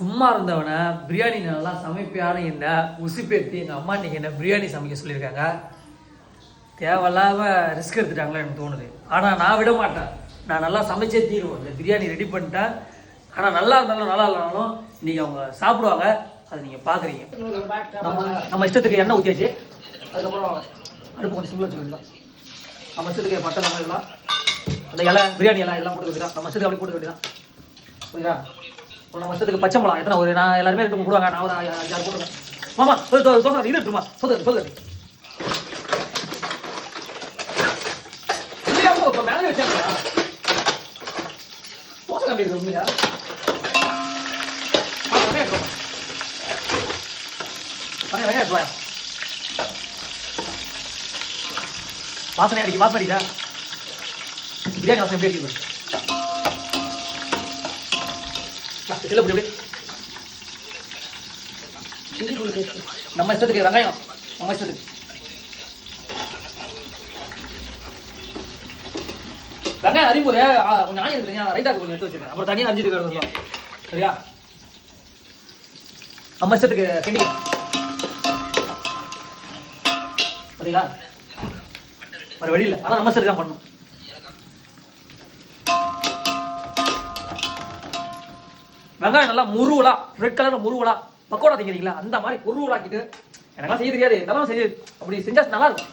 சும்மா இருந்தவனை பிரியாணி நல்லா சமைப்பியான என்ன உசுப்பேத்தி எங்கள் அம்மா இன்னைக்கு என்ன பிரியாணி சமைக்க சொல்லியிருக்காங்க. தேவையில்லாமல் ரிஸ்க் எடுத்துட்டாங்களோ எனக்கு தோணுது. ஆனால் நான் விட மாட்டேன். நான் நல்லா சமைச்சே தீருவோம். இந்த பிரியாணி ரெடி பண்ணிட்டேன். ஆனால் நல்லா இருந்தாலும் நல்லா இல்லைனாலும் நீங்கள் அவங்க சாப்பிடுவாங்க. அதை நீங்கள் பார்க்குறீங்க நம்ம நம்ம இஷ்டத்துக்கு எண்ணெய் ஊற்றியாச்சு அதுக்கப்புறம் அடுப்பு கொஞ்சம் சிம்பிள் வச்சுக்கலாம் நம்ம இஷ்டத்துக்கு பட்டை நம்ம எல்லாம் அந்த இலை பிரியாணி எல்லாம் எல்லாம் போட்டு வைக்கலாம் நம்ம இஷ்டத்துக்கு அப்படி போட்டு வேண்டியதான் புரியுதா? ஒரு வருஷத்துக்கு பச்சை மிளகா. எத்தனை ஒரு நான் எல்லாருமே ரெண்டு மூணு போடுவாங்க. நான் ஒரு அஞ்சாறு போட்டுருவேன் மாமா சொல்லு தோ தோசை இது இருக்குமா சொல்லு சொல்லு இல்லையா bro, மேலே வச்சாங்களா? தோசை கம்பி இருக்கு உண்மையா? வாசனை அடிக்கு வாசனை அடிக்கா இதே காசு எப்படி அடிக்குது? இல்லை இப்படி இப்படி நம்ம இஷ்டத்துக்கு வெங்காயம். நம்ம இஷ்டத்துக்கு. வெங்காயம் அறியும் கொஞ்சம் ஆயில் இருக்கு ரைட்டா கொஞ்சம் எடுத்து வச்சிருக்கேன். அப்புறம் தனியாக அரிஞ்சிட்டு இருக்கிறது சரியா? நம்ம இஷ்டத்துக்கு கிண்டி சரிங்களா? வேற வழி இல்லை. ஆனால் நம்ம சரி தான் பண்ணணும். வெங்காயம் நல்லா முருவலா ரெட் கலர்ல முருவலா பக்கோடா தைக்கிறீங்களா அந்த மாதிரி உருவலாக்கிட்டு எனக்கெல்லாம் செய்ய தெரியாது. இருந்தாலும் செய்ய. அப்படி செஞ்சா நல்லா இருக்கும்.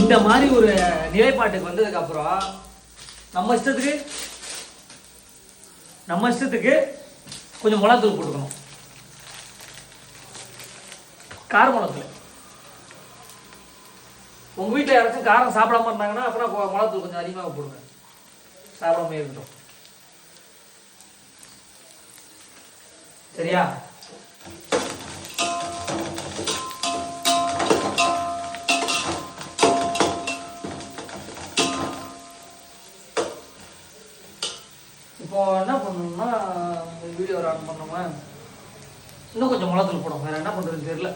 இந்த மாதிரி ஒரு நிலைப்பாட்டுக்கு வந்ததுக்கு அப்புறம் நம்ம இஷ்டத்துக்கு நம்ம இஷ்டத்துக்கு கொஞ்சம் மிளகாத்தூள் போட்டுக்கணும். கார மிளகாத்தூள் உங்க வீட்டில் யாராச்சும் காரம் சாப்பிடாம இருந்தாங்கன்னா அப்புறம் கொ- மிளகாத்தூள் கொஞ்சம் அதிகமாக போடுங்க. சாப்பிடாம இருக்கட்டும். சரியா? இப்போ என்ன பண்ணணும்னா வீடியோ ஆன் பண்ணோமா இன்னும் கொஞ்சம் மிளகாத்தூள் போடும் வேற என்ன பண்றதுன்னு தெரியல.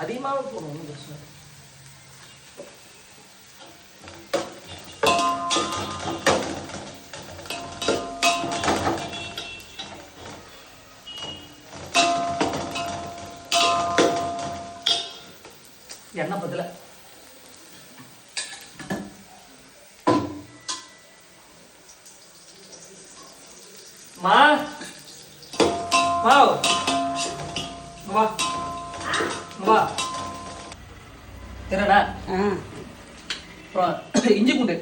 அதிகமாக போகணும் ஒன்றும் பிரச்சனை இல்லை. எண்ணெய் பத்தல. மா. மாவ். வா. வா. என்னடா? ஆ. அப்புறம் இஞ்சி பூண்டு.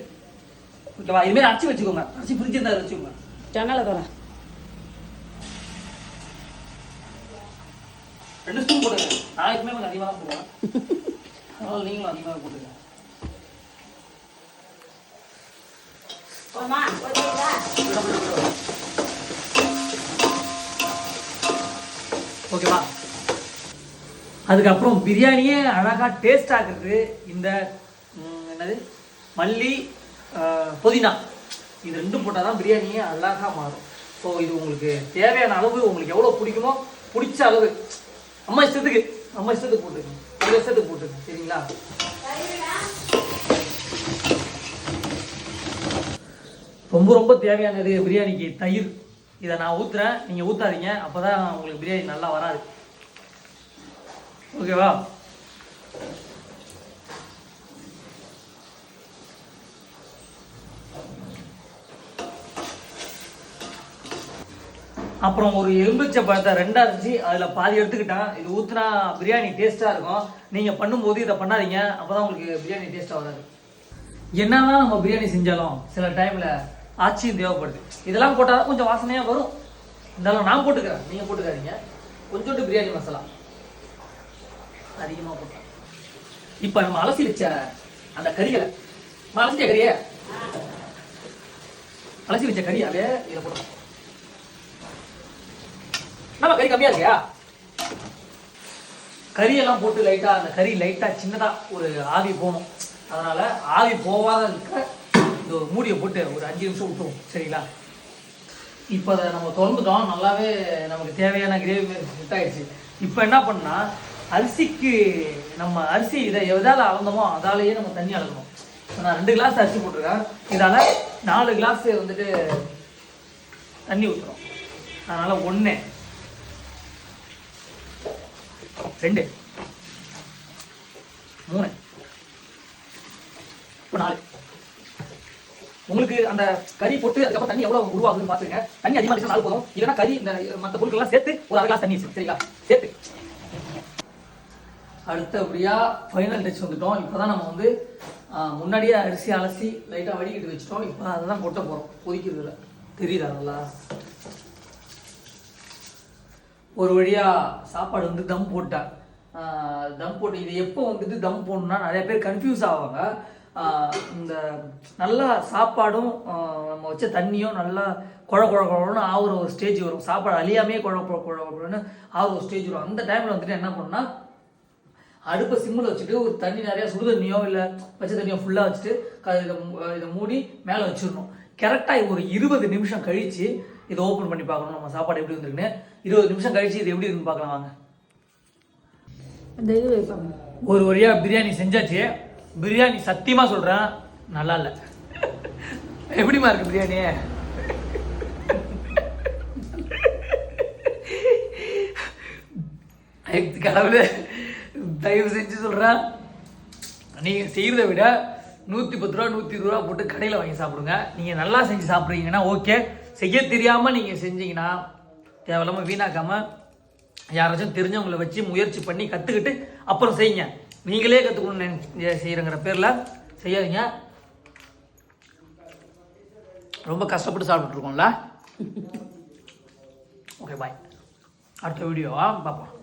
ஓகேவா இதுமாரி அரைச்சி வச்சுக்கோங்க. அரைச்சி ஃப்ரிட்ஜ் இருந்தால் வச்சுக்கோங்க. ஜன்னலை தர ரெண்டு ஸ்பூன் போட்டுங்க நான் எப்பவுமே கொஞ்சம் அதிகமாக போடுவேன். அதனால நீங்களும் அதிகமாக போயிட்டீங்களா ஓகேவா? அதுக்கப்புறம் பிரியாணியே அழகாக டேஸ்ட் ஆகுறது. இந்த என்னது? மல்லி புதினா. இது ரெண்டும் போட்டால் தான் பிரியாணியே அழகாக மாறும். ஸோ இது உங்களுக்கு தேவையான அளவு உங்களுக்கு எவ்வளோ பிடிக்குமோ பிடிச்ச அளவு. அம்மா இஷ்டத்துக்கு அம்மா இஷ்டத்துக்கு போட்டுக்கணும் ஒரு இஷ்டத்துக்கு போட்டுக்கணும் சரிங்களா? ரொம்ப ரொம்ப தேவையானது பிரியாணிக்கு தயிர். இதை நான் ஊற்றுறேன் நீங்கள் ஊற்றாதீங்க அப்போ தான் உங்களுக்கு பிரியாணி நல்லா வராது. ஓகேவா அப்புறம் ஒரு எலும்பிச்சை பழத்தை ரெண்டா இருந்துச்சு அதில் பாதி எடுத்துக்கிட்டேன். இது ஊற்றுனா பிரியாணி டேஸ்ட்டாக இருக்கும். நீங்கள் பண்ணும்போது இதை பண்ணாதீங்க. அப்போ தான் உங்களுக்கு பிரியாணி டேஸ்ட்டாக வராது. என்னதான் நம்ம பிரியாணி செஞ்சாலும் சில டைமில் ஆச்சியும் தேவைப்படுது. இதெல்லாம் போட்டால் தான் கொஞ்சம் வாசனையாக வரும். இருந்தாலும் நான் போட்டுக்கிறேன். நீங்கள் போட்டுக்காதீங்க. கொஞ்சோண்டு பிரியாணி மசாலா. அதிகமாக போட்டோம் இப்போ நம்ம அலசி வச்ச அந்த கறிகளை நம்ம அலசிட்ட கறியை அலசி வச்ச கறி அதே இதை போட்டோம் நம்ம கறி கம்மியா இருக்கியா? கறியெல்லாம் போட்டு லைட்டா அந்த கறி லைட்டா சின்னதா ஒரு ஆவி போகணும் அதனால ஆவி போகாத இருக்க இந்த ஒரு மூடியை போட்டு ஒரு அஞ்சு நிமிஷம் விட்டுருவோம் சரிங்களா? இப்போ அதை நம்ம திறந்துட்டோம் நல்லாவே நமக்கு தேவையான கிரேவி செட் ஆயிடுச்சு இப்போ என்ன பண்ணால் அரிசிக்கு நம்ம அரிசி இதை எதால அளந்தோமோ அதாலேயே நம்ம தண்ணி அளக்கணும் இப்போ நான் ரெண்டு கிளாஸ் அரிசி போட்டிருக்கேன். இதால் நாலு கிளாஸ் வந்துட்டு தண்ணி ஊற்றுறோம் அதனால் ஒன்று ரெண்டு மூணு இப்போ நாலு. உங்களுக்கு அந்த கறி போட்டு அதுக்கப்புறம் தண்ணி எவ்வளோ உருவாகுதுன்னு பார்த்துங்க தண்ணி அதிகமாக நாலு போதும். இல்லைன்னா கறி இந்த மற்ற பொருட்கள்லாம் சேர்த்து ஒரு அரை கிளாஸ் தண்ணி சரிங்களா? சேர்த்து. அடுத்தபடியாக ஃபைனல் டச் வந்துட்டோம். இப்போதான் நம்ம வந்து முன்னாடியே அரிசி அலசி லைட்டாக வடிகட்டி வச்சிட்டோம். இப்போ தான் கொட்ட போகிறோம் கொதிக்கிறதுல தெரியுதா நல்லா? ஒரு வழியாக சாப்பாடு வந்து தம் போட்டேன். தம் போட்டு இது எப்போ வந்துட்டு தம் போடணும்னா நிறைய பேர் கன்ஃபியூஸ் ஆவாங்க. இந்த நல்லா சாப்பாடும் நம்ம வச்ச தண்ணியும் நல்லா குழ குழ குழன்னு ஆகுற ஒரு ஸ்டேஜ் வரும். சாப்பாடு அழியாமே குழ குழ குழன்னு ஆகுற ஒரு ஸ்டேஜ் வரும். அந்த டைமில் வந்துட்டு என்ன பண்ணால் அடுப்பை சிம்மில் வச்சுட்டு ஒரு தண்ணி நிறையா சுடு தண்ணியோ இல்லை பச்சை தண்ணியோ ஃபுல்லாக வச்சுட்டு இதை இதை மூடி மேலே வச்சிடணும். கரெக்டாக ஒரு இருபது நிமிஷம் கழித்து இதை ஓப்பன் பண்ணி பார்க்கணும். நம்ம சாப்பாடு எப்படி வந்திருக்குன்னு. இருபது நிமிஷம் கழித்து இது எப்படி இருக்குன்னு பார்க்கலாம் வாங்க. ஒரு வழியாக பிரியாணி செஞ்சாச்சு. பிரியாணி சத்தியமாக சொல்கிறேன் நல்லா இல்லை. எப்படிமா இருக்கு பிரியாணி? கடவுளே. தயவு செஞ்சு சொல்கிறேன் நீங்கள் செய்கிறத விட நூற்றி பத்து ரூபா நூற்றி இருபது ரூபா போட்டு கடையில் வாங்கி சாப்பிடுங்க. நீங்கள் நல்லா செஞ்சு சாப்பிட்றீங்கன்னா ஓகே செய்ய தெரியாமல் நீங்கள் செஞ்சீங்கன்னா தேவையில்லாமல் வீணாக்காமல் யாராச்சும் தெரிஞ்சவங்கள வச்சு முயற்சி பண்ணி கற்றுக்கிட்டு அப்புறம் செய்யுங்க. நீங்களே கற்றுக்கணும்னு செய்கிறங்கிற பேரில் செய்யாதீங்க. ரொம்ப கஷ்டப்பட்டு சாப்பிட்டுருக்கோம்ல ஓகே பாய் அடுத்த வீடியோவா பார்ப்போம்